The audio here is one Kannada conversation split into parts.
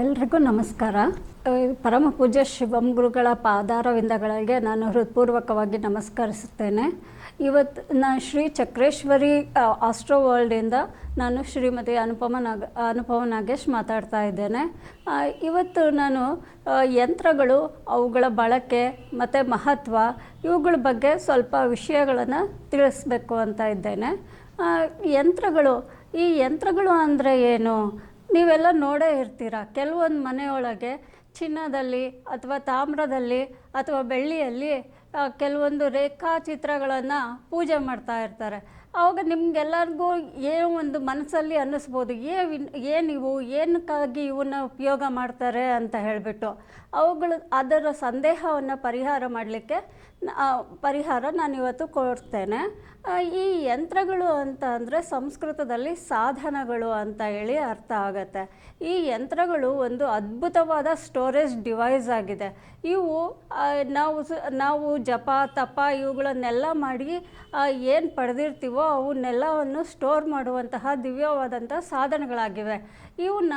ಎಲ್ರಿಗೂ ನಮಸ್ಕಾರ. ಪರಮ ಪೂಜ್ಯ ಶಿವಂ ಗುರುಗಳ ಪಾದಾರವಿಂದಗಳಿಗೆ ನಾನು ಹೃತ್ಪೂರ್ವಕವಾಗಿ ನಮಸ್ಕರಿಸುತ್ತೇನೆ. ಇವತ್ತು ನಾನು ಶ್ರೀ ಚಕ್ರೇಶ್ವರಿ ಆಸ್ಟ್ರೋ ವರ್ಲ್ಡಿಂದ ನಾನು ಶ್ರೀಮತಿ ಅನುಪಮ ನಾಗ, ಅನುಪಮ ನಾಗೇಶ್ ಮಾತಾಡ್ತಾ ಇದ್ದೇನೆ. ಇವತ್ತು ನಾನು ಯಂತ್ರಗಳು, ಅವುಗಳ ಬಳಕೆ ಮತ್ತು ಮಹತ್ವ, ಇವುಗಳ ಬಗ್ಗೆ ಸ್ವಲ್ಪ ವಿಷಯಗಳನ್ನು ತಿಳಿಸ್ಬೇಕು ಅಂತ ಇದ್ದೇನೆ. ಯಂತ್ರಗಳು, ಈ ಯಂತ್ರಗಳು ಅಂದರೆ ಏನು? ನೀವೆಲ್ಲ ನೋಡೇ ಇರ್ತೀರ? ಕೆಲವೊಂದು ಮನೆಯೊಳಗೆ ಚಿನ್ನದಲ್ಲಿ ಅಥವಾ ತಾಮ್ರದಲ್ಲಿ ಅಥವಾ ಬೆಳ್ಳಿಯಲ್ಲಿ ಕೆಲವೊಂದು ರೇಖಾಚಿತ್ರಗಳನ್ನು ಪೂಜೆ ಮಾಡ್ತಾ ಇರ್ತಾರೆ. ಆವಾಗ ನಿಮಗೆಲ್ಲರಿಗೂ ಏನು ಒಂದು ಮನಸ್ಸಲ್ಲಿ ಅನ್ನಿಸ್ಬೋದು ಏನು ಏನಿವು ಏನಕ್ಕಾಗಿ ಇವನ್ನ ಉಪಯೋಗ ಮಾಡ್ತಾರೆ? ಅಂತ ಹೇಳಿಬಿಟ್ಟು. ಅವುಗಳು ಅದರ ಸಂದೇಹವನ್ನು ಪರಿಹಾರ ಮಾಡಲಿಕ್ಕೆ ಪರಿಹಾರ ನಾನು ಇವತ್ತು ಕೊಡ್ತೇನೆ ಈ ಯಂತ್ರಗಳು ಅಂತ ಅಂದರೆ ಸಂಸ್ಕೃತದಲ್ಲಿ ಸಾಧನಗಳು ಅಂತ ಹೇಳಿ ಅರ್ಥ ಆಗುತ್ತೆ. ಈ ಯಂತ್ರಗಳು ಒಂದು ಅದ್ಭುತವಾದ ಸ್ಟೋರೇಜ್ ಡಿವೈಸ್ ಆಗಿದೆ. ಇವು ನಾವು ನಾವು ಜಪ, ತಪ ಇವುಗಳನ್ನೆಲ್ಲ ಮಾಡಿ ಏನು ಪಡೆದಿರ್ತೀವೋ ಅವನ್ನೆಲ್ಲವನ್ನು ಸ್ಟೋರ್ ಮಾಡುವಂತಹ ದಿವ್ಯವಾದಂಥ ಸಾಧನಗಳಾಗಿವೆ. ಇವನ್ನ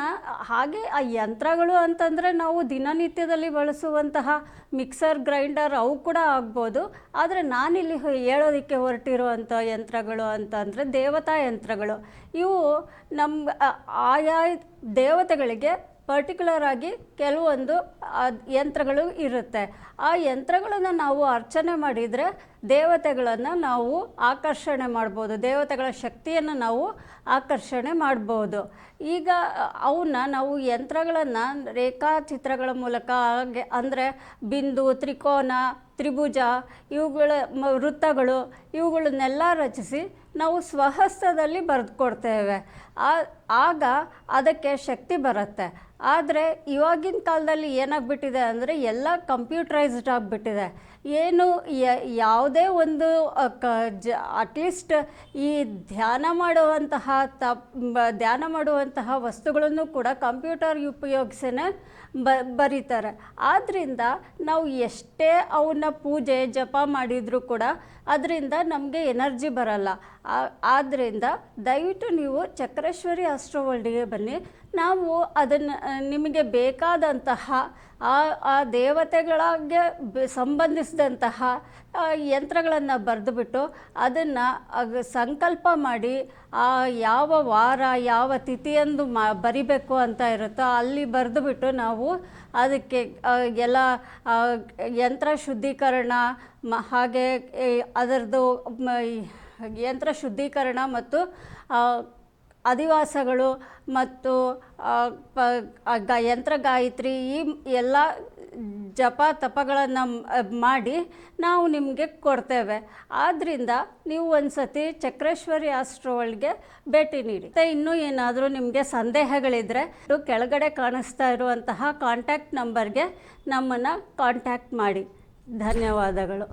ಹಾಗೆ ಆ ಯಂತ್ರಗಳು ಅಂತಂದರೆ ನಾವು ದಿನನಿತ್ಯದಲ್ಲಿ ಬಳಸುವಂತಹ ಮಿಕ್ಸರ್ ಗ್ರೈಂಡರ್ ಅವು ಕೂಡ ಆಗ್ಬೋದು. ಆದರೆ ನಾನಿಲ್ಲಿ ಹೇಳೋದಕ್ಕೆ ಹೊರಟಿರುವಂಥ ಯಂತ್ರಗಳು ಅಂತಂದರೆ ದೇವತಾ ಯಂತ್ರಗಳು. ಇವು ನಮ್ಮ ಆಯಾ ದೇವತೆಗಳಿಗೆ ಪರ್ಟಿಕ್ಯುಲರ್ ಆಗಿ ಕೆಲವೊಂದು ಯಂತ್ರಗಳು ಇರುತ್ತೆ. ಆ ಯಂತ್ರಗಳನ್ನು ನಾವು ಅರ್ಚನೆ ಮಾಡಿದರೆ ದೇವತೆಗಳನ್ನು ನಾವು ಆಕರ್ಷಣೆ ಮಾಡ್ಬೋದು. ದೇವತೆಗಳ ಶಕ್ತಿಯನ್ನು ನಾವು ಆಕರ್ಷಣೆ ಮಾಡ್ಬೋದು. ಈಗ ಅವನ್ನ ನಾವು ಯಂತ್ರಗಳನ್ನು ರೇಖಾಚಿತ್ರಗಳ ಮೂಲಕ ಹಾಗೆ, ಅಂದರೆ ಬಿಂದು, ತ್ರಿಕೋನ, ತ್ರಿಭುಜ, ಇವುಗಳ ವೃತ್ತಗಳು, ಇವುಗಳನ್ನೆಲ್ಲ ರಚಿಸಿ ನಾವು ಸ್ವಹಸ್ತದಲ್ಲಿ ಬರೆದುಕೊಡ್ತೇವೆ. ಆ- ಆಗ ಅದಕ್ಕೆ ಶಕ್ತಿ ಬರುತ್ತೆ. ಆದರೆ ಇವಾಗಿನ ಕಾಲದಲ್ಲಿ ಏನಾಗ್ಬಿಟ್ಟಿದೆ ಅಂದರೆ ಎಲ್ಲ ಕಂಪ್ಯೂಟ್ರೈಸ್ಡ್ ಆಗಿಬಿಟ್ಟಿದೆ. ಏನು ಯಾವುದೇ ಒಂದು ಕ, ಜ ಅಟ್ಲೀಸ್ಟ್ ಈ ಧ್ಯಾನ ಮಾಡುವಂತಹ ತಪ್ ಧ್ಯಾನ ಮಾಡುವಂತಹ ವಸ್ತುಗಳನ್ನು ಕೂಡ ಕಂಪ್ಯೂಟರ್ ಉಪಯೋಗಿಸೇ ಬ, ಬರೀತಾರೆ. ಆದ್ದರಿಂದ ನಾವು ಎಷ್ಟೇ ಅವನ್ನ ಪೂಜೆ, ಜಪ ಮಾಡಿದರೂ ಕೂಡ ಅದರಿಂದ ನಮಗೆ ಎನರ್ಜಿ ಬರಲ್ಲ. ಆದ್ದರಿಂದ ದಯವಿಟ್ಟು ನೀವು ಚಕ್ರೇಶ್ವರಿ ಅಸ್ಟ್ರೋವರ್ಲ್ಡಿಗೆ ಬನ್ನಿ. ನಾವು ಅದನ್ನು ನಿಮಗೆ ಬೇಕಾದಂತಹ, ಆ ಆ ದೇವತೆಗಳಿಗೆ ಸಂಬಂಧಿಸಿದಂತಹ ಯಂತ್ರಗಳನ್ನು ಬರೆದುಬಿಟ್ಟು ಅದನ್ನು ಸಂಕಲ್ಪ ಮಾಡಿ, ಆ, ಯಾವ ವಾರ, ಯಾವ ತಿಥಿಯಂದು ಮಾ, ಬರಿಬೇಕು ಅಂತ ಇರುತ್ತೋ ಅಲ್ಲಿ ಬರೆದುಬಿಟ್ಟು ನಾವು ಅದಕ್ಕೆ ಎಲ್ಲ ಯಂತ್ರ ಶುದ್ಧೀಕರಣ, ಮ, ಹಾಗೆ ಅದರದ್ದು ಯಂತ್ರ ಶುದ್ಧೀಕರಣ ಮತ್ತು ಅಧಿವಾಸಗಳು ಮತ್ತು ಯಂತ್ರ ಗಾಯತ್ರಿ ಈ ಎಲ್ಲ ಜಪ ತಪಗಳನ್ನು ಮಾಡಿ ನಾವು ನಿಮಗೆ ಕೊಡ್ತೇವೆ. ಆದ್ದರಿಂದ ನೀವು ಒಂದು ಸತಿ ಚಕ್ರೇಶ್ವರಿ ಆಸ್ಟ್ರೋವಲ್ಗೆ ಭೇಟಿ ನೀಡಿ. ಮತ್ತು ಇನ್ನೂ ಏನಾದರೂ ನಿಮಗೆ ಸಂದೇಹಗಳಿದ್ದರೆ ಕೆಳಗಡೆ ಕಾಣಿಸ್ತಾ ಇರುವಂತಹ ಕಾಂಟ್ಯಾಕ್ಟ್ ನಂಬರ್ಗೆ ನಮ್ಮನ್ನು ಕಾಂಟ್ಯಾಕ್ಟ್ ಮಾಡಿ. ಧನ್ಯವಾದಗಳು.